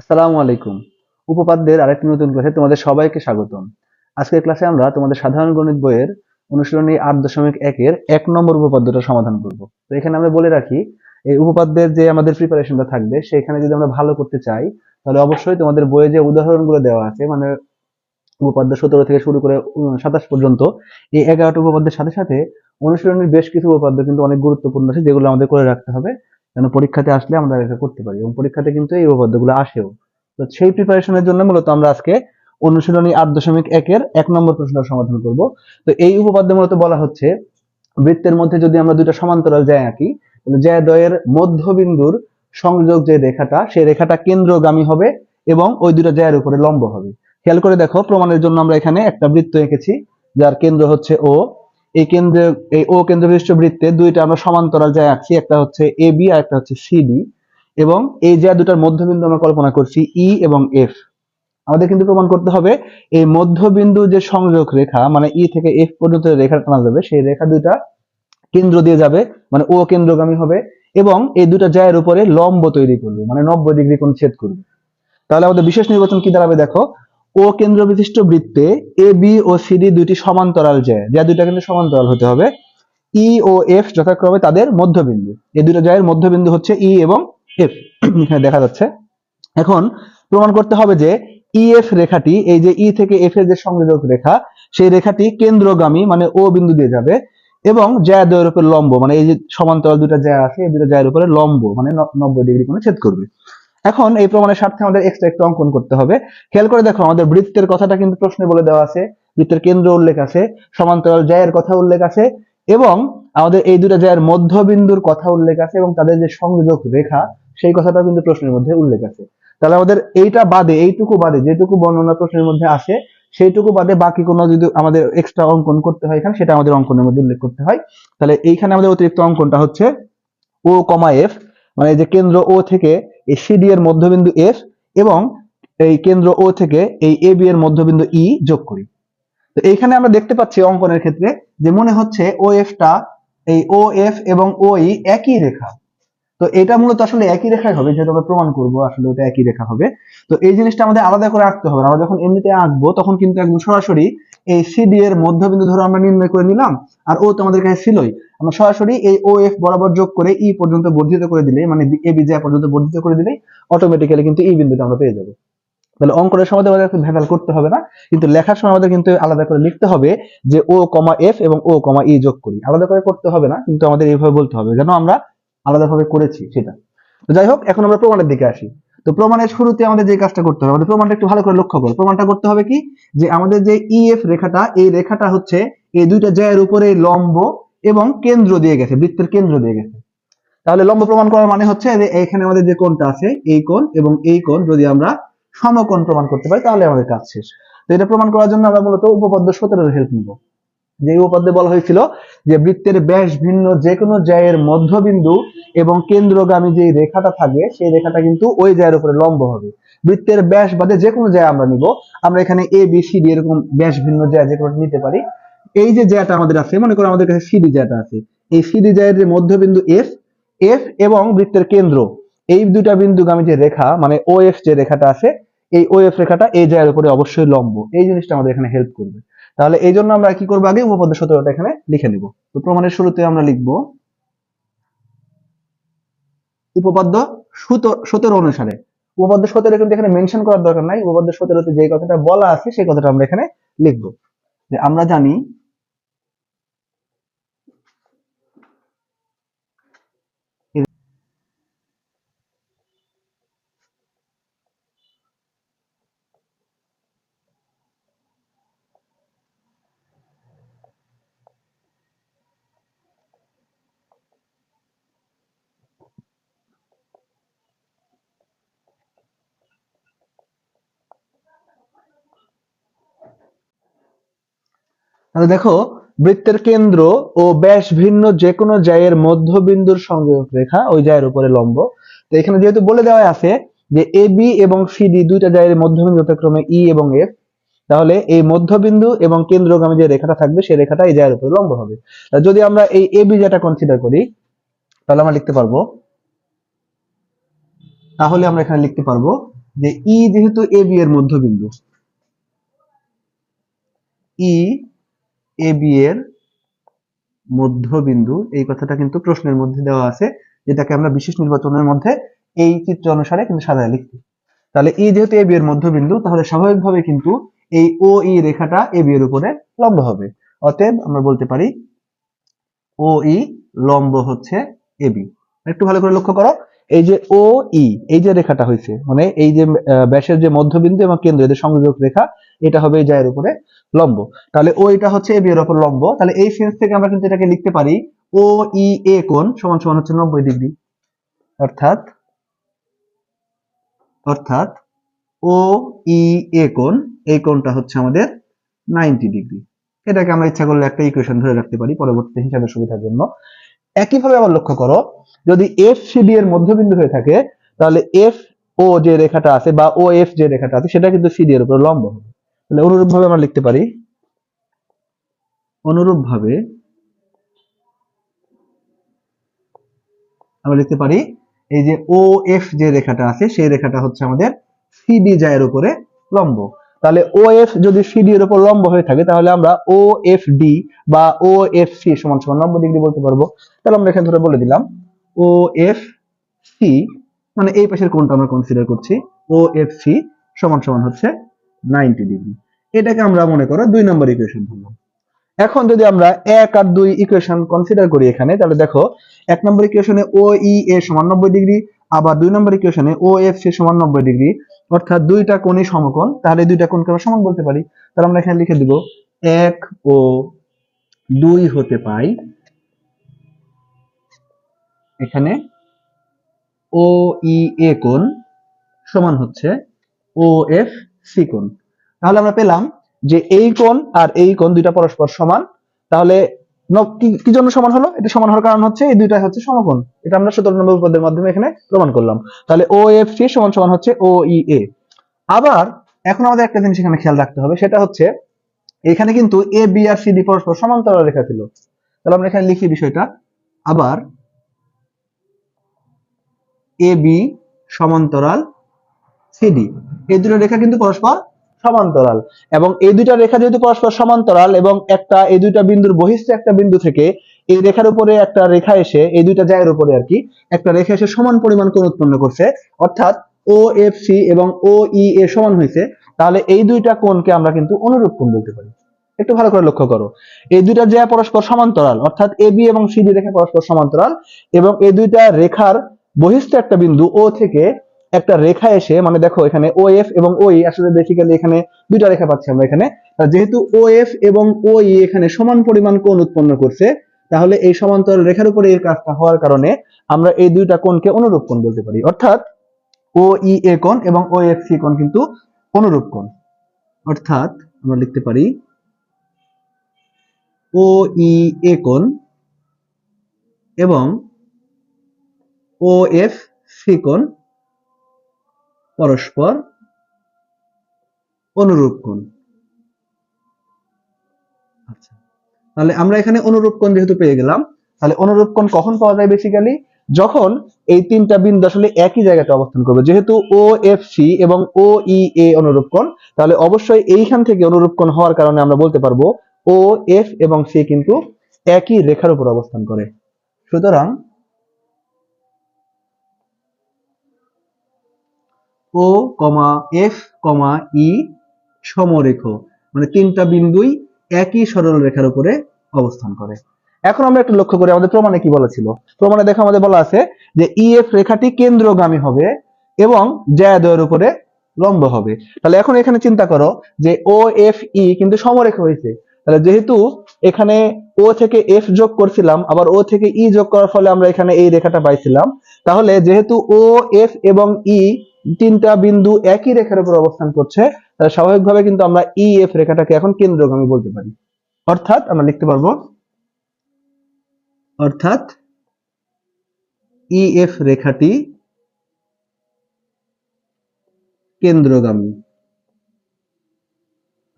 আসসালামু আলাইকুম। উপপাদ্যের আরেকটি নতুন ক্লাসে তোমাদের সবাইকে স্বাগতম। আজকের ক্লাসে আমরা তোমাদের সাধারণ গণিত বইয়ের অনুশীলনী আট দশমিক একের এক নম্বর উপপাদ্যটা সমাধান করব। তো এখানে আমরা বলে রাখি, এই উপপাদ্যের যে আমাদের প্রিপারেশনটা থাকবে, সেখানে যদি আমরা ভালো করতে চাই, তাহলে অবশ্যই তোমাদের বইয়ে যে উদাহরণগুলো দেওয়া আছে মানে উপপাদ্য সতেরো থেকে শুরু করে সাতাশ পর্যন্ত, এই এগারোটা উপপাদ্যের সাথে সাথে অনুশীলনীর বেশ কিছু উপপাদ্য কিন্তু অনেক গুরুত্বপূর্ণ আছে, যেগুলো আমাদের করে রাখতে হবে। যেন পরীক্ষাতে আসলে আমরা এটা করতে পারি এবং পরীক্ষাতে কিন্তু এই উপপাদ্যগুলো আসেও। তো সেই প্রিপারেশনের জন্য মূলত আমরা আজকে অনুশীলনী আট দশমিক একের এক নম্বর প্রশ্নের সমাধান করব। তো এই উপপাদ্য মূলত বলা হচ্ছে, বৃত্তের মধ্যে যদি আমরা দুইটা সমান্তরাল জ্যা আঁকি, তাহলে জ্যা দ্বয়ের মধ্যবিন্দুর সংযোগ যে রেখাটা সেই রেখাটা কেন্দ্রগামী হবে এবং ওই দুটো জ্যায়ের উপরে লম্ব হবে। খেয়াল করে দেখো, প্রমাণের জন্য আমরা এখানে একটা বৃত্ত এঁকেছি, যার কেন্দ্র হচ্ছে ও এই কেন্দ্রে, এই ও কেন্দ্র বিশিষ্ট বৃত্তে দুইটা আমরা সমান্তরাল জ্যা আঁকছি, একটা হচ্ছে এ বি আর একটা হচ্ছে সিডি এবং এই জ্যা দুটার মধ্যবিন্দু আমরা কল্পনা করছি ই এবং এফ। আমাদের কিন্তু প্রমাণ করতে হবে, এই মধ্যবিন্দু যে সংযোগ রেখা মানে ই থেকে এফ পর্যন্ত রেখা টানা যাবে, সেই রেখা দুইটা কেন্দ্র দিয়ে যাবে মানে ও কেন্দ্রগামী হবে, এবং এই দুটা জ্যায়ের উপরে লম্ব তৈরি করবে মানে নব্বই ডিগ্রি কোণ ছেদ করবে। তাহলে আমাদের বিশেষ নির্বাচন কি দাঁড়াবে দেখো ও কেন্দ্র বিশিষ্ট বৃত্তে এ বি ও সিডি দুইটি সমান্তরাল জ্যা। যা দুইটা কিন্তু সমান্তরাল হতে হবে। ই ও এফ যথাক্রমে তাদের মধ্যবিন্দু। এই দুটো জায়ের মধ্যবিন্দু হচ্ছে ই এবং এফ এখানে দেখা যাচ্ছে। এখন প্রমাণ করতে হবে যে ইএফ রেখাটি, এই যে ই থেকে এফ এর যে সংযোজক রেখা, সেই রেখাটি কেন্দ্রগামী মানে ও বিন্দু দিয়ে যাবে এবং জ্যা দ্বয়ের উপর লম্ব মানে এই যে সমান্তরাল দুটো জ্যা আছে, এই দুটো জ্যায়ের উপরে লম্ব মানে নব্বই ডিগ্রি কোণে ছেদ করবে। এখন এই প্রমাণের স্বার্থে আমাদের এক্সট্রা একটু অঙ্কন করতে হবে। খেয়াল করে দেখো, আমাদের বৃত্তের কথাটা কিন্তু প্রশ্নে বলে দেওয়া আছে। বৃত্তের কেন্দ্র উল্লেখ আছে, সমান্তরাল জায়ের কথা উল্লেখ আছে এবং আমাদের এই দুটা জ্যায়ের মধ্যবিন্দুর কথা উল্লেখ আছে এবং তাদের যে সংযোজক রেখা, সেই কথাটাও কিন্তু প্রশ্নের মধ্যে উল্লেখ আছে। তাহলে আমাদের এইটা বাদে, এইটুকু বাদে, যেটুকু বর্ণনা প্রশ্নের মধ্যে আসে, সেইটুকু বাদে বাকি কোনো যদি আমাদের এক্সট্রা অঙ্কন করতে হয় এখানে, সেটা আমাদের অঙ্কনের মধ্যে উল্লেখ করতে হয়। তাহলে এইখানে আমাদের অতিরিক্ত অঙ্কনটা হচ্ছে ও কমা এফ মানে এই যে কেন্দ্র ও থেকে এই সিডি এর মধ্যবিন্দু এফ এবং এই কেন্দ্র ও থেকে এই এ বি এর মধ্যবিন্দু ই যোগ করি। তো এইখানে আমরা দেখতে পাচ্ছি অঙ্কনের ক্ষেত্রে যে মনে হচ্ছে ও এফটা এই ও এফ এবং ও ই একই রেখা। তো এটা মূলত আসলে একই রেখাই হবে যেটা আমরা প্রমাণ করব আসলে ওটা একই রেখা হবে। তো এই জিনিসটা আমাদের আলাদা করে আঁকতে হবে আমরা যখন এমনিতে আঁকবো, তখন কিন্তু একদম সরাসরি এই সিডি এর মধ্যবিন্দু ধরো আমরা নির্ণয় করে নিলাম, আর ও তো আমাদের কাছে ছিলই। আমরা সরাসরি এই ও এফ বরাবর যোগ করে ই পর্যন্ত বর্ধিত করে দিলে মানে এ বি জ্যা পর্যন্ত বর্ধিত করে দিলেই অটোমেটিক্যালি কিন্তু এই বিন্দুটা আমরা পেয়ে যাব। তাহলে অঙ্কনের সময় আমাদের ভেজাল করতে হবে না, কিন্তু লেখার সময় আমাদের কিন্তু আলাদা করে লিখতে হবে যে ও কমা এফ এবং ও কমা ই যোগ করি। আলাদা করে করতে হবে না, কিন্তু আমাদের এইভাবে বলতে হবে যেন আমরা আলাদাভাবে করেছি সেটা। তো যাই হোক, এখন আমরা প্রমাণের দিকে আসি। তো প্রমাণের শুরুতে আমাদের যে কাজটা করতে হবে, আমাদের প্রমাণটা একটু ভালো করে লক্ষ্য করো। প্রমাণটা করতে হবে কি? যে আমাদের যে ইএফ রেখাটা, এই রেখাটা হচ্ছে এই দুইটা জ্যায়ের উপরে লম্ব এবং কেন্দ্র দিয়ে গেছে, বৃত্তের কেন্দ্র দিয়ে গেছে। তাহলে লম্ব প্রমাণ করার মানে হচ্ছে যে এখানে আমাদের যে কোণটা আছে, এই কোণ এবং এই কোণ যদি আমরা সমকোণ প্রমাণ করতে পারি, তাহলে আমাদের কাজ শেষ। তো এটা প্রমাণ করার জন্য আমরা মূলত উপপাদ্য সতেরোর হেল্প নিব। যে উপপাদ্যে বলা হয়েছিল যে বৃত্তের ব্যাস ভিন্ন যে কোনো জ্যায়ের মধ্যবিন্দু এবং কেন্দ্রগামী যে রেখাটা থাকবে, সেই রেখাটা কিন্তু ওই জ্যায়ের উপরে লম্ব হবে। বৃত্তের ব্যাস বাদে যে কোনো জ্যা আমরা নিব। আমরা এখানে এ বি সি ডি এরকম ব্যাস ভিন্ন জ্যা যে কোনো নিতে পারি। এই যে জ্যাটা আমাদের আছে, মনে করো আমাদের কাছে সিডি জ্যাটা আছে। এই সিডি জ্যায়ের যে মধ্যবিন্দু এফ এফ এবং বৃত্তের কেন্দ্র, এই দুটা বিন্দুগামী যে রেখা মানে ও এফ যে রেখাটা আছে, এই ও এফ রেখাটা এই জায়গার উপরে অবশ্যই লম্ব। এই জিনিসটা আমাদের এখানে হেল্প করবে। তাহলে এই জন্য আমরা কি করব আগে উপপাদ্য সতেরোটা এখানে লিখে নিব। তো প্রমাণের শুরুতে আমরা লিখব উপপাদ্য সুতো- সতেরো অনুসারে। উপপাদ্য সতেরো কিন্তু এখানে মেনশন করার দরকার নাই। উপপাদ্য সতেরোতে যে কথাটা বলা আছে, সেই কথাটা আমরা এখানে লিখব। যে আমরা জানি তাহলে দেখো, বৃত্তের কেন্দ্র ও ব্যাস ভিন্ন যে কোনো জায়ের মধ্যবিন্দুর সংযোগ রেখা ওই জায়ের উপরে লম্ব। তো এখানে যেহেতু বলে দেওয়া আছে যে এ বি এবং সিডি দুইটা জায়ের মধ্যবিন্দু যথাক্রমে ই এবং এফ তাহলে এই মধ্যবিন্দু এবং কেন্দ্রগামী যে রেখাটা থাকবে, সেই রেখাটা এই জায়ের উপরে লম্ব হবে। যদি আমরা এই এ বি যেটা কনসিডার করি, তাহলে আমরা লিখতে পারব, তাহলে আমরা এখানে লিখতে পারব যে ই যেহেতু এ বি এর মধ্যবিন্দু ই এ বি এর মধ্যবিন্দু, এই কথাটা কিন্তু প্রশ্নের মধ্যে দেওয়া আছে, যেটাকে আমরা বিশেষ নির্বাচনের মধ্যে এই চিত্র অনুসারে কিন্তু সাজায় লিখছি তাহলে ই যেহেতু এ বি এর মধ্যবিন্দু, তাহলে স্বাভাবিকভাবে কিন্তু এই ও ই রেখাটা এ বি এর উপরে লম্ব হবে। অতএব আমরা বলতে পারি ও ই লম্ব হচ্ছে এ বি একটু ভালো করে লক্ষ্য করো। এই যে ও ই এই যে রেখাটা হয়েছে মানে এই যে ব্যাসের যে মধ্যবিন্দু এবং কেন্দ্র এদের সংযোগ রেখা, এটা হবে এই জায়ের উপরে লম্ব। তাহলে ও এটা হচ্ছে এ বি এর উপর লম্ব। তাহলে এই সেন্স থেকে আমরা কিন্তু এটাকে লিখতে পারি ও ই এ কোণ সমান সমান হচ্ছে নব্বই ডিগ্রি। অর্থাৎ অর্থাৎ ও ই এ কোণ, এই কোণটা হচ্ছে আমাদের নাইনটি ডিগ্রি। এটাকে আমরা ইচ্ছা করলে একটা ইকুয়েশন ধরে রাখতে পারি পরবর্তী হিসাবে সুবিধার জন্য। একইভাবে আবার লক্ষ্য করো যদি এফ সিডি এর মধ্যবিন্দু হয়ে থাকে, তাহলে এফ ও যে রেখাটা আছে বা ও এফ যে রেখাটা আছে, সেটা কিন্তু সিডি এর উপর লম্ব হবে। তাহলে অনুরূপ ভাবে আমরা লিখতে পারি অনুরূপ ভাবে আমরা লিখতে পারি, এই যে ও এফ যে রেখাটা আছে, সেই রেখাটা হচ্ছে আমাদের সিডি জায়ের উপরে লম্ব। তাহলে ও এফ যদি সিডি এর উপর লম্ব হয়ে থাকে, তাহলে আমরা ও এফ ডি বা ও এফ সি সমান সমান নব্বই ডিগ্রি বলতে পারব। তাহলে আমরা এখানে ধরে বলে দিলাম ও এফ সি মানে এই পাশের কোণটা আমরা কনসিডার করছি, ও এফ সি সমান সমান হচ্ছে নাইনটি ডিগ্রি এটাকে আমরা মনে করো দুই নম্বর ইকুয়েশন ধরলাম। এখন যদি আমরা এক আর দুই ইকুয়েশন কনসিডার করি এখানে, তাহলে দেখো, এক নম্বর ইকুয়েশনে ও ই এ সমান নব্বই ডিগ্রি আবার দুই নম্বর ইকুয়েশনে ও এফ সি সমান নব্বই ডিগ্রি অর্থাৎ দুইটা কোণই সমকোণ, তাহলে দুইটা কোণকে আমরা সমান বলতে পারি। তাহলে আমরা এখানে লিখে দিব, এক ও দুই হতে পাই এখানে ও ই এ কোণ সমান হচ্ছে ও এফ সি কোণ। তাহলে আমরা পেলাম যে এই কোণ আর এই কোণ দুইটা পরস্পর সমান। তাহলে কি- জন্য সমান হলো? এটা সমান হওয়ার কারণ হচ্ছে এই দুইটা হচ্ছে সমকোণ। এটা আমরা সতেরো নম্বর উপপাদ্যের মাধ্যমে এখানে প্রমাণ করলাম। তাহলে ও এফ সি সমান সমান হচ্ছে ও ই এ। আবার এখন আমাদের একটা জিনিস এখানে খেয়াল রাখতে হবে, সেটা হচ্ছে এখানে কিন্তু এ, বি আর সি ডি পরস্পর সমান্তরাল রেখা ছিল। তাহলে আমরা এখানে লিখি বিষয়টা। আবার এ বি সমান্তরাল সিডি এই দুটো রেখা কিন্তু পরস্পর সমান্তরাল। এবং এই দুইটা রেখা যেহেতু পরস্পর সমান্তরাল এবং একটা, এই দুইটা বিন্দুর বহিষ্ঠ একটা বিন্দু থেকে এই রেখার উপরে একটা রেখা এসে, এই দুইটা জায়ের উপরে আর কি, একটা রেখা এসে সমান পরিমাণ কোণ উৎপন্ন করছে। অর্থাৎ ও এফ সি এবং ও ই এ সমান হয়েছে। তাহলে এই দুইটা কোণকে আমরা কিন্তু অনুরূপ কোণ বলতে পারি। একটু ভালো করে লক্ষ্য করো। এই দুইটা জায়গা পরস্পর সমান্তরাল, অর্থাৎ এ বি এবং সিডি রেখা পরস্পর সমান্তরাল এবং এই দুইটা রেখার বহিষ্ঠ একটা বিন্দু ও থেকে একটা রেখা এসে মানে দেখো এখানে ও এফ এবং ও ই আসলে বেসিক্যালি এখানে দুইটা রেখা পাচ্ছি আমরা এখানে। যেহেতু ও এফ এবং ও ই এখানে সমান পরিমাণ কোণ উৎপন্ন করছে, তাহলে এই সমান্তরাল রেখার উপরে এই কাজটা হওয়ার কারণে আমরা এই দুইটা কোণকে অনুরূপ কোণ বলতে পারি। অর্থাৎ ও ই এ কোণ এবং ও এফ সি কোণ কিন্তু অনুরূপ কোণ। অর্থাৎ আমরা লিখতে পারি ও ই এ কোণ এবং ও এফ সি পরস্পর অনুরূপ কোণ। আচ্ছা তাহলে আমরা এখানে অনুরূপ কোণ যেহেতু পেয়ে গেলাম, তাহলে অনুরূপ কোণ কখন পাওয়া যায় বেসিক্যালি যখন এই তিনটা বিন্দু আসলে একই জায়গাতে অবস্থান করবে, যেহেতু ও এফ সি এবং ও ই এ অনুরূপ কোণ, তাহলে অবশ্যই এইখান থেকে অনুরূপ কোণ হওয়ার কারণে আমরা বলতে পারব ও এফ এবং সি কিন্তু একই রেখার উপর অবস্থান করে। সুতরাং ও কমা এফ কমা ই সমরেখ মানে তিনটা বিন্দুই একই সরল রেখার উপরে অবস্থান করে। এখন আমরা একটু লক্ষ্য করি আমাদের প্রমাণে কি বলা ছিল। প্রমাণে দেখো আমাদের বলা আছে যে ইএফ রেখাটি কেন্দ্রগামী হবে এবং জ্যাদয়ের উপরে লম্ব হবে। তাহলে এখন এখানে চিন্তা করো যে ও এফ ই কিন্তু সমরেখা হয়েছে। তাহলে যেহেতু এখানে ও থেকে এফ যোগ করছিলাম, আবার ও থেকে ই যোগ করার ফলে আমরা এখানে এই রেখাটা পাইছিলাম। তাহলে যেহেতু ও এফ এবং ই তিনটা বিন্দু একই রেখার উপর অবস্থান করছে, তাহলে স্বাভাবিকভাবে কিন্তু আমরা ই এফ রেখাটাকে এখন কেন্দ্রগামী বলতে পারি। অর্থাৎ আমরা লিখতে পারব, অর্থাৎ ই এফ রেখাটি কেন্দ্রগামী।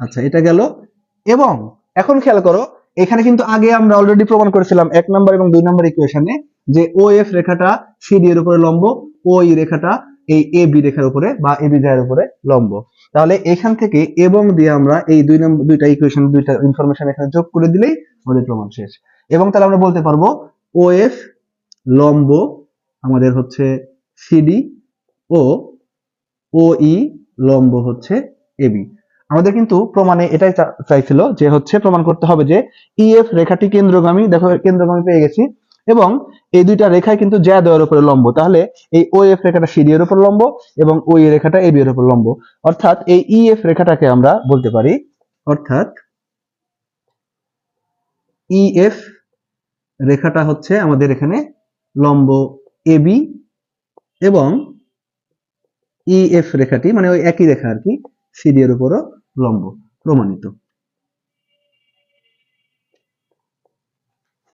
আচ্ছা এটা গেল। এবং এখন খেয়াল করো, এখানে কিন্তু আগে আমরা অলরেডি প্রমাণ করেছিলাম এক নম্বর এবং দুই নম্বর ইকুয়েশনে যে ও এফ রেখাটা সিডি এর উপরে লম্ব ও ই রেখাটা এই এ বি রেখার উপরে বা এ বি জায়ের উপরে লম্ব। তাহলে এখান থেকে এবং দিয়ে আমরা এই দুই নম্বর দুইটা ইকুয়েশন দুইটা ইনফরমেশন এখানে যোগ করে দিলেই আমাদের প্রমাণ শেষ। এবং তাহলে আমরা বলতে পারব ও এফ লম্ব আমাদের হচ্ছে সিডি ও ও ই লম্ব হচ্ছে এবি আমাদের কিন্তু প্রমাণে এটাই চাইছিল যে হচ্ছে প্রমাণ করতে হবে যে ইএফ রেখাটি কেন্দ্রগামী। দেখো, কেন্দ্রগামী পেয়ে গেছি। এবং এই দুইটা রেখায় কিন্তু জ্যা দেওয়ার উপরে লম্ব। তাহলে এই ও এফ রেখাটা সিডি এর উপর লম্ব এবং ওই রেখাটা এবি এর উপর লম্ব। অর্থাৎ এই ইএফ রেখাটাকে আমরা বলতে পারি, অর্থাৎ ইএফ রেখাটা হচ্ছে আমাদের এখানে লম্ব এবি এবং ইএফ রেখাটি মানে ওই একই রেখা আর কি সিডি এর উপরও লম্ব, প্রমাণিত।